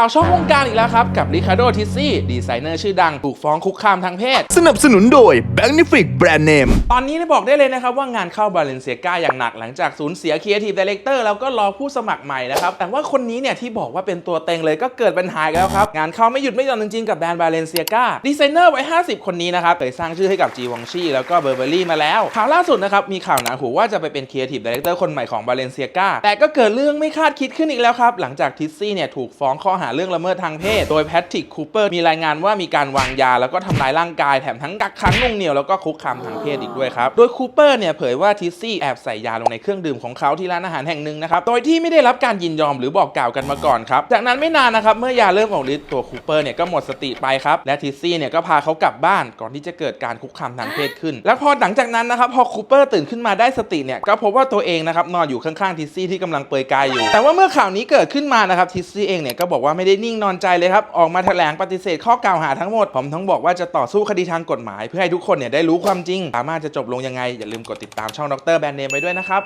ข่าวช่องวงการอีกแล้วครับ กับริคาร์โดทิซซี่ดีไซเนอร์ชื่อดัง ถูกฟ้องคุกคามทางเพศ สนับสนุนโดย b a n i f i c Brand Name ตอนนี้ได้บอกได้เลยนะครับ ว่างานเข้าบาเลนเซียกาอย่างหนักหลังจากสูญเสียครีเอทีฟดีเลกเตอร์แล้วก็รอผู้สมัครใหม่นะครับ แต่ว่าคนนี้เนี่ยที่บอกว่าเป็นตัวเต็งเลยก็เกิดปัญหาอีกแล้วครับ งานเข้าไม่หยุดไม่หย่อนจริงๆ กับแบรนด์บาเลนเซียกาดีไซเนอร์ไว้50 คนนี้นะครับเคยสร้างชื่อให้กับจีวองชีแล้วก็เบอร์เบอรี่มาแล้วข่าวล่าสุดนะครับมีข่าวหนาหูว่าจะไปเป็นครีเอทีฟดีเลกเตอร์คนใหม่ของบาเลนเซียกาแต่ก็เกิดเรื่องไม่คาดคิดขึ้นอีกแล้วครับหลังจากทิซซี่เนี่ยถูกฟ้องข้อหาเรื่องละเมิดทางเพศ โดยแพทริกคูเปอร์มีรายงานว่ามีการวางยาแล้วก็ทำร้ายร่างกายแถมทั้งกักขังหน่งเหนียวแล้วก็คุกคามทางเพศอีกด้วยครับ โดยคูเปอร์เนี่ยเผยว่าทิซซี่แอบใส่ยาลงในเครื่องดื่มของเขาที่ร้านอาหารแห่งหนึ่งนะครับ โดยที่ไม่ได้รับการยินยอมหรือบอกกล่าวกันมาก่อนครับ จากนั้นไม่นานนะครับเมื่อยาเริ่มออกฤทธิ์ตัวคูเปอร์เนี่ยก็หมดสติไปครับ และทิซซี่เนี่ยก็พาเขากลับบ้านก่อนที่จะเกิดการคุกคามทางเพศขึ้น และพอหลังจากนั้นนะครับพอคูเปอร์ตื่นขึ้นมาได้สติเนี่ยก็พบว่าตัวเองนะครับนอนอยู่ข้างๆทิซซี่ที่กำลังเปยกายอยู่ แต่ว่าเมื่อข่าวนี้เกิดขึ้นมานะครับทิซซี่เองเนี่ยก็บอกว่าไม่ได้นิ่งนอนใจเลยครับ ออกมาแถลงปฏิเสธข้อกล่าวหาทั้งหมด ผมทั้งบอกว่าจะต่อสู้คดีทางกฎหมาย เพื่อให้ทุกคนเนี่ยได้รู้ความจริง สามารถจะจบลงยังไง อย่าลืมกดติดตามช่องดรแบรนด์เนมไว้ด้วยนะครับ